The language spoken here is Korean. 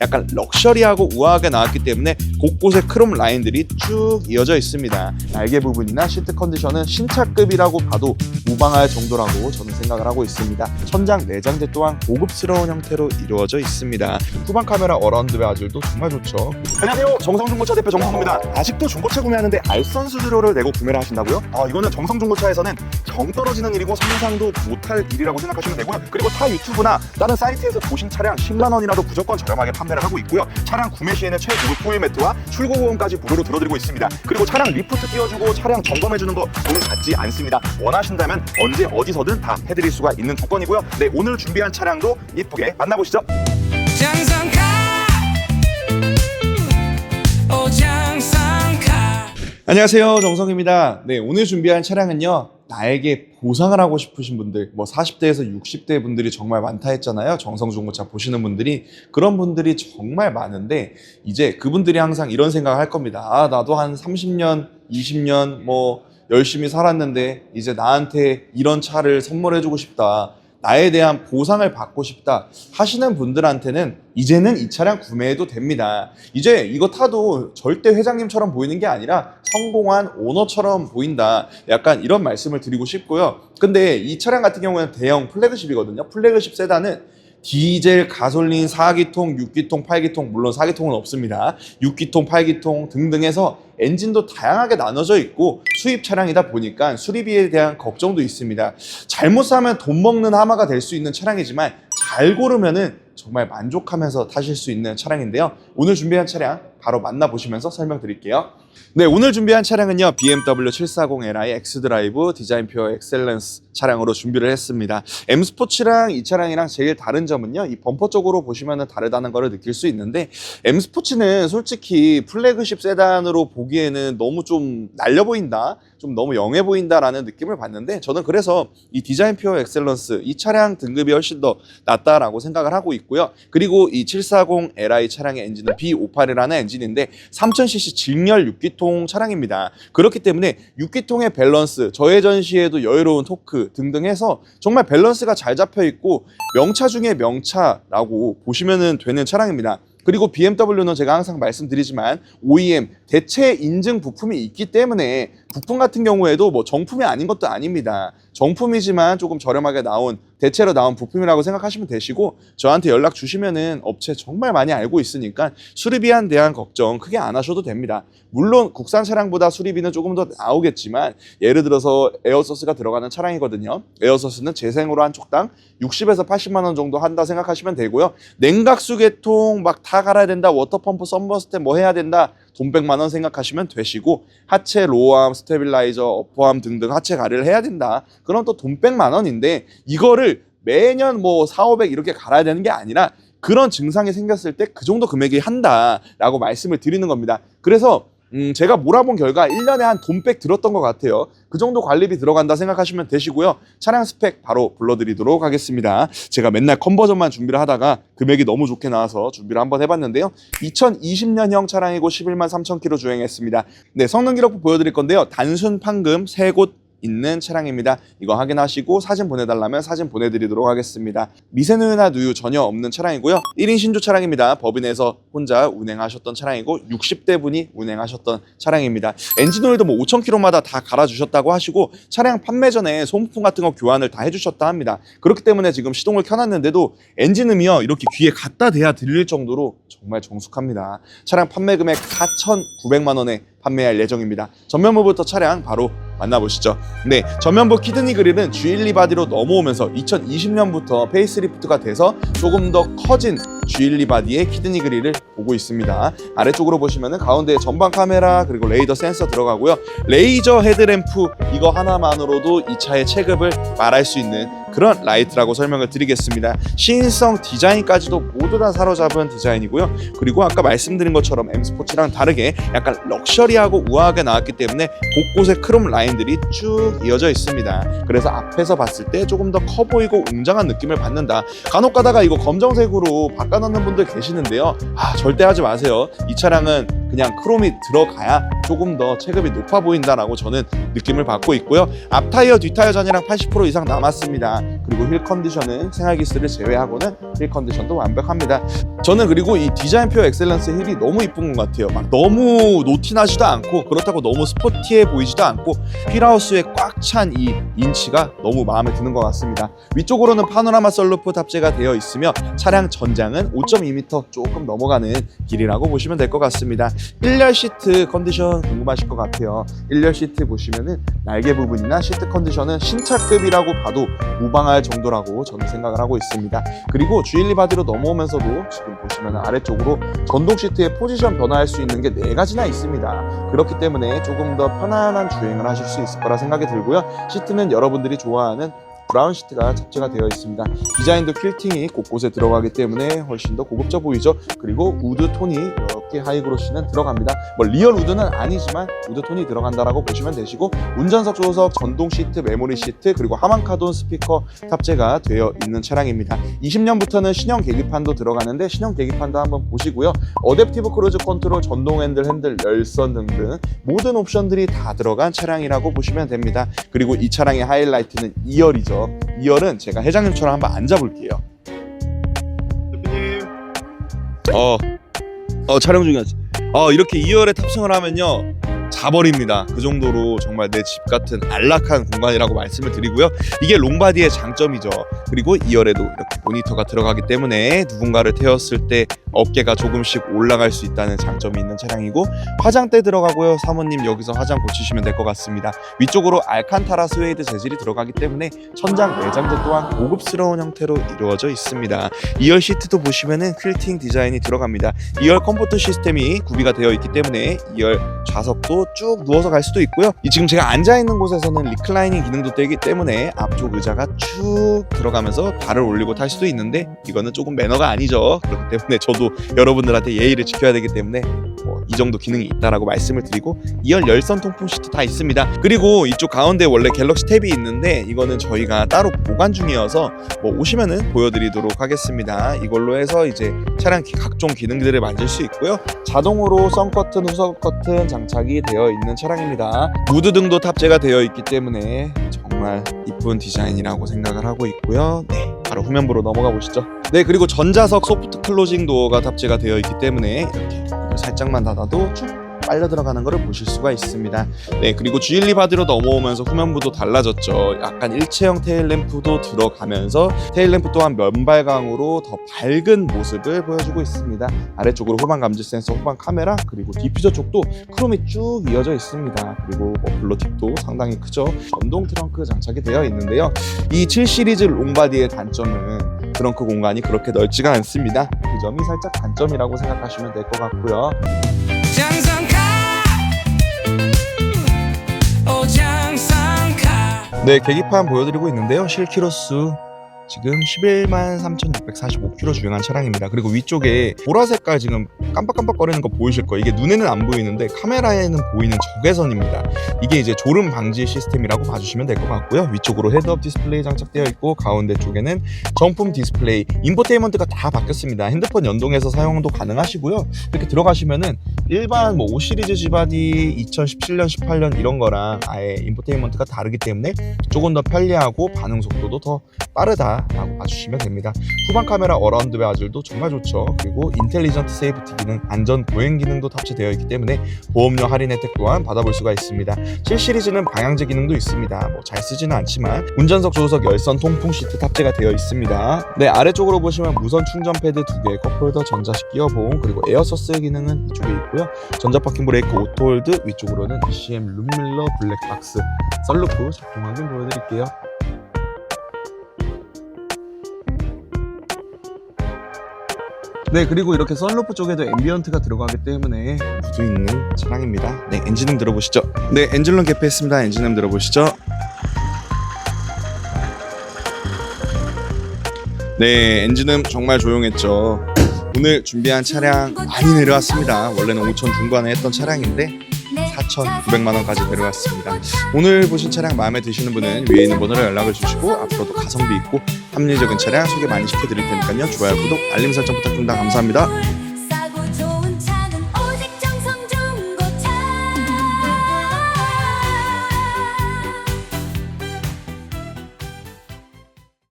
약간 럭셔리하고 우아하게 나왔기 때문에 곳곳에 크롬 라인들이 쭉 이어져 있습니다. 날개 부분이나 시트 컨디션은 신차급이라고 봐도 무방할 정도라고 저는 생각을 하고 있습니다. 천장 내장재 또한 고급스러운 형태로 이루어져 있습니다. 후방 카메라 어라운드 베아줄도 정말 좋죠. 안녕하세요 정성중고차 대표 정성입니다 아직도 중고차 구매하는데 알선 수수료를 내고 구매를 하신다고요? 아 이거는 정성중고차에서는 정 떨어지는 일이고 상상도 못할 일이라고 생각하시면 되고요 그리고 타 유튜브나 다른 사이트에서 보신 차량 10만 원이라도 무조건 저렴하게 판매를 하고 있고요. 차량 구매 시에는 최고급 포일 매트와 출고 보험까지 무료로 들어드리고 있습니다. 그리고 차량 리프트 띄워주고 차량 점검해주는 거 돈 받지 않습니다. 원하신다면 언제 어디서든 다 해드릴 수가 있는 조건이고요. 네 오늘 준비한 차량도 이쁘게 만나보시죠. 장성카. 오 장성카. 안녕하세요. 정성입니다. 네 오늘 준비한 차량은요 나에게 보상을 하고 싶으신 분들 뭐 40대에서 60대 분들이 정말 많다 했잖아요. 정성중고차 보시는 분들이. 그런 분들이 정말 많은데 이제 그분들이 항상 이런 생각을 할 겁니다. 아 나도 한 30년 20년 뭐 열심히 살았는데 이제 나한테 이런 차를 선물해주고 싶다 나에 대한 보상을 받고 싶다 하시는 분들한테는 이제는 이 차량 구매해도 됩니다. 이제 이거 타도 절대 회장님처럼 보이는 게 아니라 성공한 오너처럼 보인다. 약간 이런 말씀을 드리고 싶고요. 근데 이 차량 같은 경우는 대형 플래그십이거든요. 플래그십 세단은 디젤, 가솔린, 4기통, 6기통, 8기통, 물론 4기통은 없습니다. 6기통, 8기통 등등 해서 엔진도 다양하게 나눠져 있고 수입 차량이다 보니까 수리비에 대한 걱정도 있습니다. 잘못 사면 돈 먹는 하마가 될 수 있는 차량이지만 잘 고르면은 정말 만족하면서 타실 수 있는 차량인데요. 오늘 준비한 차량 바로 만나보시면서 설명드릴게요. 네, 오늘 준비한 차량은요. BMW 740li 엑스드라이브 디자인표 엑셀런스 차량으로 준비를 했습니다. M 스포츠랑 이 차량이랑 제일 다른 점은요. 이 범퍼 쪽으로 보시면 다르다는 것을 느낄 수 있는데 M 스포츠는 솔직히 플래그십 세단으로 보기에는 너무 좀 날려 보인다. 좀 너무 영해 보인다라는 느낌을 받는데 저는 그래서 이 디자인표 엑셀런스 이 차량 등급이 훨씬 더 낫다라고 생각을 하고 있고요. 그리고 이 740li 차량의 엔진은 B58이라는 엔진 인데 3000cc 직렬 6기통 차량입니다. 그렇기 때문에 6기통의 밸런스, 저회전 시에도 여유로운 토크 등등 해서 정말 밸런스가 잘 잡혀 있고 명차 중에 명차라고 보시면 되는 차량입니다. 그리고 BMW는 제가 항상 말씀드리지만 OEM 대체 인증 부품이 있기 때문에 부품 같은 경우에도 뭐 정품이 아닌 것도 아닙니다. 정품이지만 조금 저렴하게 나온 대체로 나온 부품이라고 생각하시면 되시고 저한테 연락 주시면은 업체 정말 많이 알고 있으니까 수리비에 대한 걱정 크게 안 하셔도 됩니다. 물론 국산 차량보다 수리비는 조금 더 나오겠지만 예를 들어서 에어서스가 들어가는 차량이거든요. 에어서스는 재생으로 한 족당 60에서 80만 원 정도 한다 생각하시면 되고요. 냉각수 계통 막 다 갈아야 된다. 워터펌프 썸버스텝 뭐 해야 된다. 돈 100만 원 생각하시면 되시고 하체 로암, 스테빌라이저, 어퍼암 등등 하체 가리를 해야 된다. 그럼 또돈 100만 원인데 이거를 매년 뭐 4, 500 이렇게 갈아야 되는 게 아니라 그런 증상이 생겼을 때 그 정도 금액이 한다라고 말씀을 드리는 겁니다. 그래서 음, 제가 몰아본 결과 1년에 한 돈백 들었던 것 같아요. 그 정도 관리비 들어간다 생각하시면 되시고요. 차량 스펙 바로 불러드리도록 하겠습니다. 제가 맨날 컨버전만 준비를 하다가 금액이 너무 좋게 나와서 준비를 한번 해봤는데요. 2020년형 차량이고 11만 3천 킬로 주행했습니다. 네, 성능 기록부 보여드릴 건데요. 단순 판금 세곳 있는 차량입니다. 이거 확인하시고 사진 보내달라면 사진 보내드리도록 하겠습니다. 미세누유나 누유 전혀 없는 차량이고요. 1인 신주 차량입니다. 법인에서 혼자 운행하셨던 차량이고 60대 분이 운행하셨던 차량입니다. 엔진오일도 뭐 5,000km마다 다 갈아주셨다고 하시고 차량 판매 전에 소모품 같은 거 교환을 다 해주셨다 합니다. 그렇기 때문에 지금 시동을 켜놨는데도 엔진음이요 이렇게 귀에 갖다 대야 들릴 정도로 정말 정숙합니다. 차량 판매 금액 4,900만 원에 판매할 예정입니다. 전면부부터 차량 바로 만나보시죠. 네, 전면부 키드니 그릴은 G12 바디로 넘어오면서 2020년부터 페이스리프트가 돼서 조금 더 커진 G12 바디의 키드니 그릴을 보고 있습니다. 아래쪽으로 보시면은 가운데에 전방 카메라 그리고 레이더 센서 들어가고요. 레이저 헤드램프 이거 하나만으로도 이 차의 체급을 말할 수 있는 그런 라이트라고 설명을 드리겠습니다. 시인성 디자인까지도 모두 다 사로잡은 디자인이고요. 그리고 아까 말씀드린 것처럼 M 스포츠랑 다르게 약간 럭셔리하고 우아하게 나왔기 때문에 곳곳에 크롬 라인들이 쭉 이어져 있습니다. 그래서 앞에서 봤을 때 조금 더 커 보이고 웅장한 느낌을 받는다. 간혹 가다가 이거 검정색으로 바꿔놓는 분들 계시는데요. 아 절대 하지 마세요. 이 차량은 그냥 크롬이 들어가야 조금 더 체급이 높아 보인다라고 저는 느낌을 받고 있고요. 앞 타이어, 뒷 타이어 전이랑 80% 이상 남았습니다. 그리고 휠 컨디션은 생활기스를 제외하고는 휠 컨디션도 완벽합니다. 저는 그리고 이 디자인표 엑셀런스 힐이 너무 이쁜 것 같아요. 막 너무 노티나지도 않고 그렇다고 너무 스포티해 보이지도 않고 휠하우스에 꽉 찬 이 인치가 너무 마음에 드는 것 같습니다. 위쪽으로는 파노라마 썰루프 탑재가 되어 있으며 차량 전장은 5.2m 조금 넘어가는 길이라고 보시면 될 것 같습니다. 1열 시트 컨디션 궁금하실 것 같아요. 1열 시트 보시면은 날개 부분이나 시트 컨디션은 신차급이라고 봐도 무방할 정도라고 저는 생각을 하고 있습니다. 그리고 주일리 바디로 넘어오면서도 지금 보시면 아래쪽으로 전동 시트의 포지션 변화할 수 있는 게 네 가지나 있습니다. 그렇기 때문에 조금 더 편안한 주행을 하실 수 있을 거라 생각이 들고요. 시트는 여러분들이 좋아하는 브라운 시트가 탑재가 되어 있습니다. 디자인도 퀼팅이 곳곳에 들어가기 때문에 훨씬 더 고급져 보이죠. 그리고 우드 톤이 이렇게 하이그로시는 들어갑니다. 뭐 리얼 우드는 아니지만 우드 톤이 들어간다라고 보시면 되시고 운전석 조수석 전동 시트, 메모리 시트 그리고 하만카돈 스피커 탑재가 되어 있는 차량입니다. 20년부터는 신형 계기판도 들어가는데 신형 계기판도 한번 보시고요. 어댑티브 크루즈 컨트롤, 전동 핸들, 핸들, 열선 등등 모든 옵션들이 다 들어간 차량이라고 보시면 됩니다. 그리고 이 차량의 하이라이트는 2열이죠. 2열은 제가 회장님처럼 한번 앉아볼게요. 대표님. 어, 어 촬영 중이었지. 어 이렇게 2열에 탑승을 하면요. 자버립니다. 그 정도로 정말 내 집 같은 안락한 공간이라고 말씀을 드리고요. 이게 롱바디의 장점이죠. 그리고 2열에도 이렇게 모니터가 들어가기 때문에 누군가를 태웠을 때 어깨가 조금씩 올라갈 수 있다는 장점이 있는 차량이고 화장대 들어가고요. 사모님 여기서 화장 고치시면 될 것 같습니다. 위쪽으로 알칸타라 스웨이드 재질이 들어가기 때문에 천장 내장재 또한 고급스러운 형태로 이루어져 있습니다. 2열 시트도 보시면은 퀼팅 디자인이 들어갑니다. 2열 컴포트 시스템이 구비가 되어 있기 때문에 2열 좌석도 쭉 누워서 갈 수도 있고요. 이 지금 제가 앉아 있는 곳에서는 리클라이닝 기능도 되기 때문에 앞쪽 의자가 쭉 들어가면서 발을 올리고 탈 수도 있는데 이거는 조금 매너가 아니죠. 그렇기 때문에 저도 여러분들한테 예의를 지켜야 되기 때문에 뭐 이 정도 기능이 있다라고 말씀을 드리고 2열 열선 통풍 시트 다 있습니다. 그리고 이쪽 가운데 원래 갤럭시 탭이 있는데 이거는 저희가 따로 보관 중이어서 뭐 오시면은 보여드리도록 하겠습니다. 이걸로 해서 이제 차량 기- 각종 기능들을 만질 수 있고요. 자동으로 선 커튼, 후석 커튼 장착이 되어 있는 차량입니다. 무드 등도 탑재가 되어 있기 때문에 정말 이쁜 디자인이라고 생각을 하고 있고요. 네, 바로 후면부로 넘어가 보시죠. 네, 그리고 전자석 소프트 클로징 도어가 탑재가 되어 있기 때문에 이렇게 살짝만 닫아도 쭉 빨려 들어가는 것을 보실 수가 있습니다. 네, 그리고 주일리 바디로 넘어오면서 후면부도 달라졌죠. 약간 일체형 테일램프도 들어가면서 테일램프 또한 면발광으로 더 밝은 모습을 보여주고 있습니다. 아래쪽으로 후방 감지 센서, 후방 카메라, 그리고 디퓨저 쪽도 크롬이 쭉 이어져 있습니다. 그리고 머플러 팁도 상당히 크죠. 전동 트렁크 장착이 되어 있는데요. 이 7 시리즈 롱바디의 단점은 트렁크 공간이 그렇게 넓지가 않습니다. 그 점이 살짝 단점이라고 생각하시면 될 것 같고요. 네, 계기판 보여드리고 있는데요. 실키로수 지금 11만 3,645km 주행한 차량입니다. 그리고 위쪽에 보라색깔 지금 깜빡깜빡거리는 거 보이실 거예요. 이게 눈에는 안 보이는데 카메라에는 보이는 적외선입니다. 이게 이제 졸음 방지 시스템이라고 봐주시면 될 것 같고요. 위쪽으로 헤드업 디스플레이 장착되어 있고 가운데 쪽에는 정품 디스플레이, 인포테인먼트가 다 바뀌었습니다. 핸드폰 연동해서 사용도 가능하시고요. 이렇게 들어가시면은 일반 뭐 5 시리즈 지바디 2017년, 18년 이런 거랑 아예 인포테인먼트가 다르기 때문에 조금 더 편리하고 반응 속도도 더 빠르다 라고 봐주시면 됩니다. 후방 카메라 어라운드 베아즐도 정말 좋죠. 그리고 인텔리전트 세이프티 기능, 안전 보행 기능도 탑재되어 있기 때문에 보험료 할인 혜택 또한 받아볼 수가 있습니다. 7 시리즈는 방향제 기능도 있습니다. 뭐 잘 쓰지는 않지만 운전석 조수석 열선 통풍 시트 tab재가 되어 있습니다. 네 아래쪽으로 보시면 무선 충전 패드 두 개, 컵홀더 전자식 기어봉 그리고 에어서스 기능은 이쪽에 있고요. 전자 파킹 브레이크 오토홀드 위쪽으로는 ECM 룸밀러 블랙박스 썰루프 작동 확인 보여드릴게요. 네 그리고 이렇게 썬루프 쪽에도 앰비언트가 들어가기 때문에 무드 있는 차량입니다. 네 엔진음 들어보시죠. 네 엔진룸 개폐했습니다. 엔진음 들어보시죠. 네 엔진음 정말 조용했죠. 오늘 준비한 차량 많이 내려왔습니다. 원래는 5천 중반에 했던 차량인데 4,900만 원까지 내려왔습니다. 오늘 보신 차량 마음에 드시는 분은 위에 있는 번호로 연락을 주시고 앞으로도 가성비 있고 합리적인 차량 소개 많이 시켜드릴 테니까요. 좋아요, 구독, 알림 설정 부탁드립니다. 감사합니다.